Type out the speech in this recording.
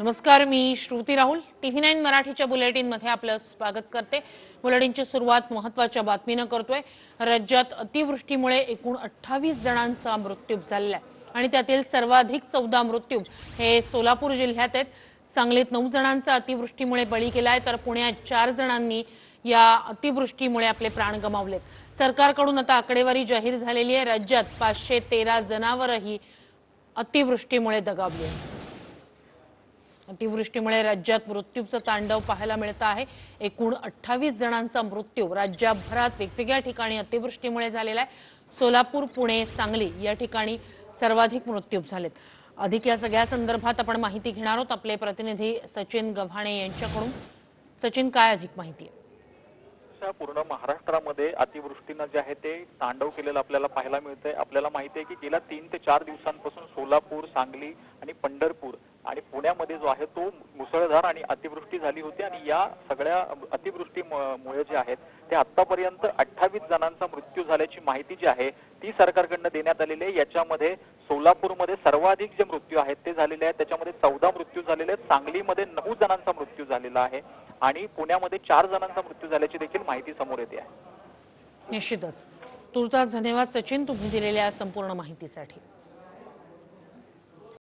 नमस्कार मी Shruti Rahul. TV nine मराठीच्या बुलेटिनमध्ये आपलं स्वागत करते. बुलेटिनची सुरुवात महत्त्वाच्या बातमीनं करतोय. राज्यात अतिवृष्टीमुळे एकूण अठ्ठावीस जणांचा मृत्यू झालेला आहे. आणि त्यातील सर्वाधिक चौदा मृत्यू हे सोलापूर जिल्ह्यात आहेत. सांगलीत नऊ जणांचा अतिवृष्टीमुळे बळी गेला आहे तर पुण्यात चार जणांनी या अतिवृष्टीमुळे आपले प्राण गमावलेत. सरकारकडून आता आकडेवारी जाहीर झालेली आहे. राज्यात पाचशे तेरा जनावरही अतिवृष्टीमुळे दगावली आहेत अतिवृष्टीमुळे राज्यात मृत्यूचं तांडव पाहायला मिळत आहे. एकूण अठ्ठावीस जणांचा मृत्यू राज्यभरात वेगवेगळ्या ठिकाणी अतिवृष्टीमुळे झालेला आहे. सोलापूर पुणे सांगली या ठिकाणी सर्वाधिक मृत्यू झालेत. अधिक या सगळ्या संदर्भात आपण माहिती घेणार आहोत. आपले प्रतिनिधी सचिन गव्हाणे यांच्याकडून. सचिन काय अधिक माहिती आहे? अशा पूर्ण महाराष्ट्रामध्ये अतिवृष्टीनं जे आहे ते तांडव केलेलं आपल्याला पाहायला मिळतंय. आपल्याला माहिती आहे की गेल्या तीन ते चार दिवसांपासून सोलापूर सांगली आणि पंढरपूर आणि पुण्यामध्ये जो आहे तो मुसळधार आणि अतिवृष्टी झाली होती आणि या सगळ्या अतिवृष्टीमुळे जे आहेत ते आतापर्यंत अठ्ठावीस जणांचा मृत्यू झाल्याची माहिती जी आहे ती सरकारकडनं देण्यात आलेली आहे. याच्यामध्ये सोलापूरमध्ये सर्वाधिक जे मृत्यू आहेत ते झालेले आहेत. त्याच्यामध्ये चौदा मृत्यू झालेले आहेत. सांगलीमध्ये नऊ जणांचा मृत्यू झालेला आहे. आणि पुण्यामध्ये चार जणांचा मृत्यू झाल्याची देखील माहिती समोर येते. आहे निश्चितच. तुर्तास धन्यवाद सचिन तुम्ही दिलेल्या संपूर्ण माहितीसाठी.